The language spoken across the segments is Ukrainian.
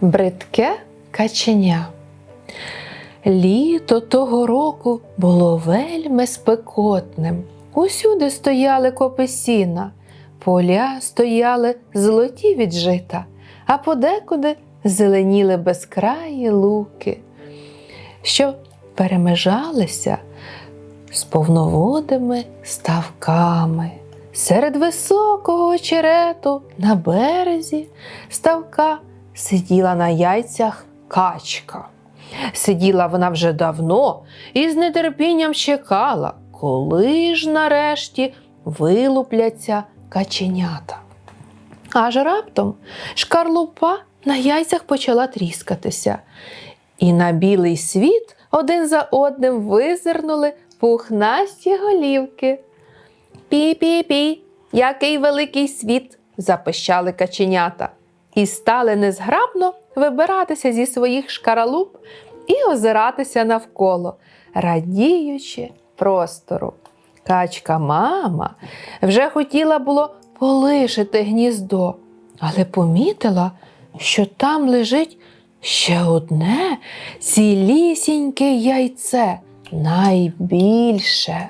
Бридке каченя. Літо того року було вельми спекотним. Усюди стояли копи сіна, поля стояли золоті від жита, а подекуди зеленіли безкраї луки, що перемежалися з повноводими ставками. Серед високого очерету на березі ставка сиділа на яйцях качка. Сиділа вона вже давно і з нетерпінням чекала, коли ж нарешті вилупляться каченята. Аж раптом шкарлупа на яйцях почала тріскатися, і на білий світ один за одним визирнули пухнасті голівки. Пі-пі-пі, який великий світ, запищали каченята, і стали незграбно вибиратися зі своїх шкаралуп і озиратися навколо, радіючи простору. Качка мама вже хотіла було полишити гніздо, але помітила, що там лежить ще одне цілісіньке яйце, найбільше.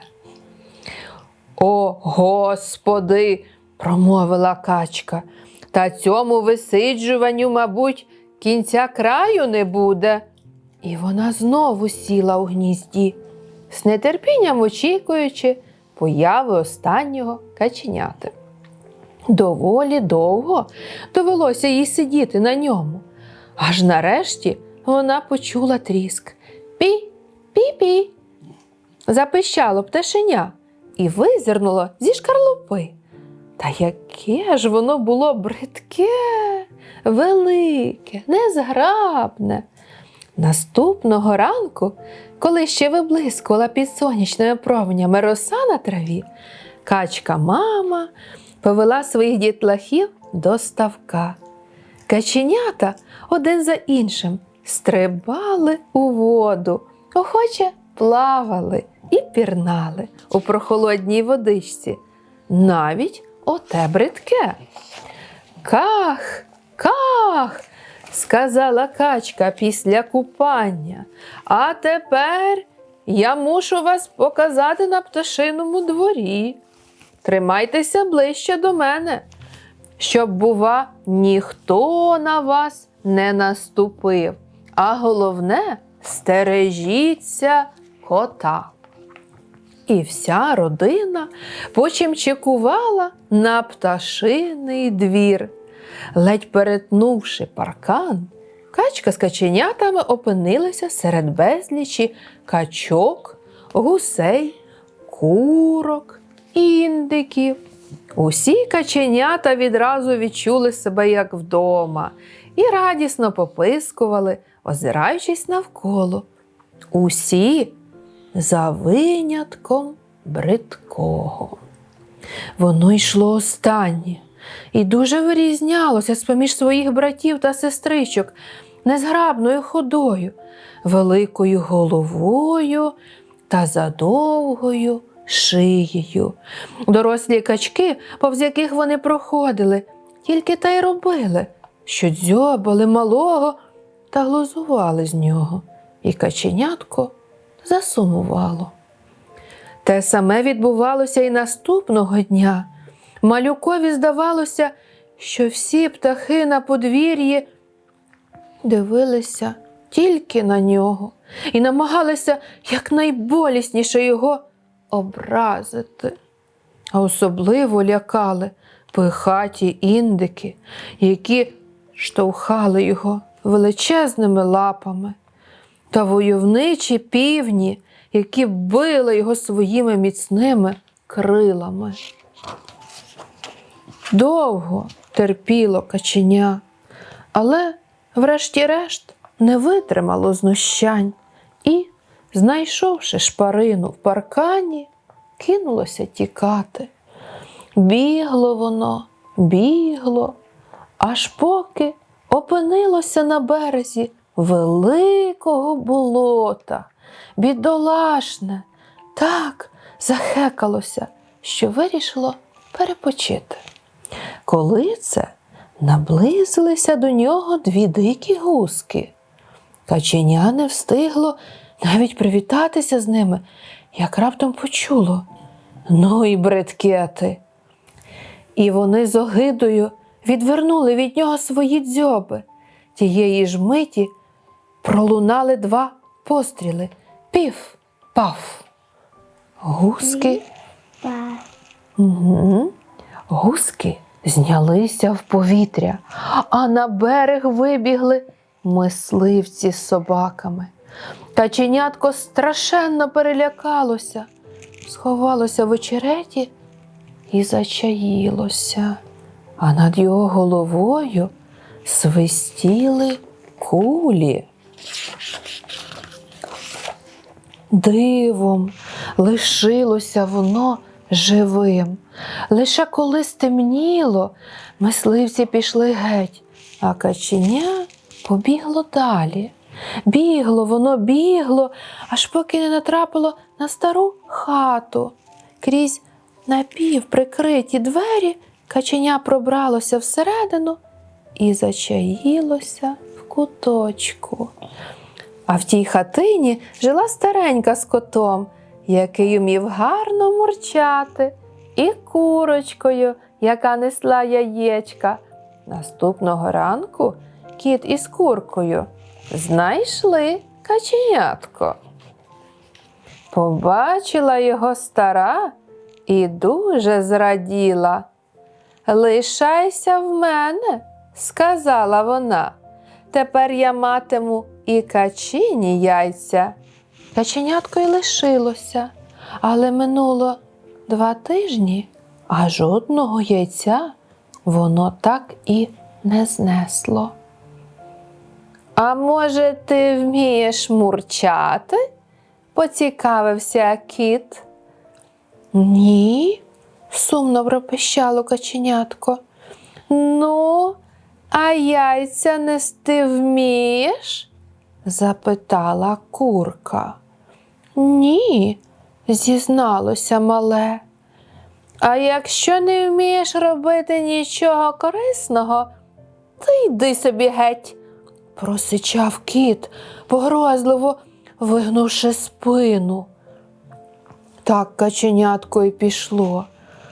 О, господи, промовила качка, та цьому висиджуванню, мабуть, кінця краю не буде. І вона знову сіла у гнізді, з нетерпінням очікуючи появи останнього каченяти. Доволі довго довелося їй сидіти на ньому. Аж нарешті вона почула тріск. Пі, пі-пі. Запищало пташеня і визирнуло зі шкарлупи. Та яке ж воно було бридке, велике, незграбне. Наступного ранку, коли ще виблискувала під сонячними променями роса на траві, качка мама повела своїх дітлахів до ставка. Каченята один за іншим стрибали у воду, охоче плавали і пірнали у прохолодній водичці, навіть оте бридке. Ках, ках, сказала качка після купання. А тепер я мушу вас показати на пташиному дворі. Тримайтеся ближче до мене, щоб, бува, ніхто на вас не наступив. А головне, стережіться кота. І вся родина почимчикувала на пташиний двір. Ледь перетнувши паркан, качка з каченятами опинилася серед безлічі качок, гусей, курок, індиків. Усі каченята відразу відчули себе як вдома і радісно попискували, озираючись навколо. Усі за винятком бридкого. Воно йшло останнє і дуже вирізнялося з поміж своїх братів та сестричок незграбною ходою, великою головою та задовгою шиєю. Дорослі качки, повз яких вони проходили, тільки та й робили, що дзьобали малого та глузували з нього, і каченятко засумувало. Те саме відбувалося і наступного дня. Малюкові здавалося, що всі птахи на подвір'ї дивилися тільки на нього і намагалися якнайболісніше його образити. А особливо лякали пихаті індики, які штовхали його величезними лапами, та войовничі півні, які били його своїми міцними крилами. Довго терпіло каченя, але, врешті-решт, не витримало знущань і, знайшовши шпарину в паркані, кинулося тікати. Бігло воно, бігло, аж поки опинилося на березі великого болота, бідолашне, так захекалося, що вирішило перепочити. Коли це наблизилися до нього дві дикі гуски. Каченя не встигло навіть привітатися з ними, як раптом почуло. Ну і бредкети. І вони з огидою відвернули від нього свої дзьоби. Тієї ж миті пролунали два постріли. Пів, паф. Гуски. Угу. Гуски знялися в повітря, а на берег вибігли мисливці з собаками. Каченятко страшенно перелякалося, сховалося в очереті і зачаїлося, а над його головою свистіли кулі. Дивом лишилося воно живим. Лише коли стемніло, мисливці пішли геть, а каченя побігло далі. Бігло, воно бігло, аж поки не натрапило на стару хату. Крізь напівприкриті двері каченя пробралося всередину і зачаїлося в куточку. А в тій хатині жила старенька з котом, який умів гарно мурчати, і курочкою, яка несла яєчка. Наступного ранку кіт із куркою знайшли каченятко. Побачила його стара і дуже зраділа. Лишайся в мене, сказала вона. Тепер я матиму і качині яйця. Каченятко й лишилося, але минуло два тижні, а жодного яйця воно так і не знесло. А може, ти вмієш мурчати? поцікавився кіт. Ні, сумно пропищало каченятко. Ну, а яйця нести вмієш? запитала курка. Ні, зізналося мале. А якщо не вмієш робити нічого корисного, то йди собі геть, просичав кіт, погрозливо вигнувши спину. Так каченятко й пішло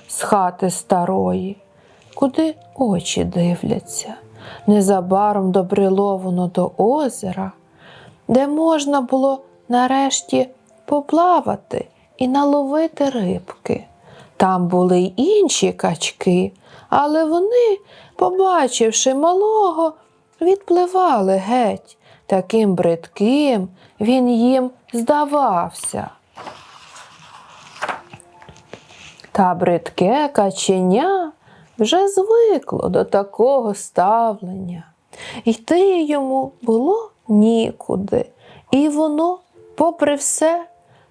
з хати старої, куди очі дивляться. Незабаром добрило воно до озера, де можна було нарешті поплавати і наловити рибки. Там були й інші качки, але вони, побачивши малого, відпливали геть. Таким бридким він їм здавався. Та бридке каченя вже звикло до такого ставлення. Йти йому було нікуди, і воно, попри все,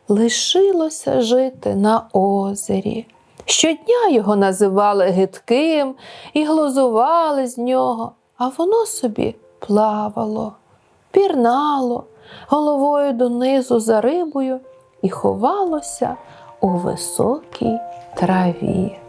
лишилося жити на озері. Щодня його називали гидким і глузували з нього, а воно собі плавало, пірнало головою донизу за рибою і ховалося у високій траві.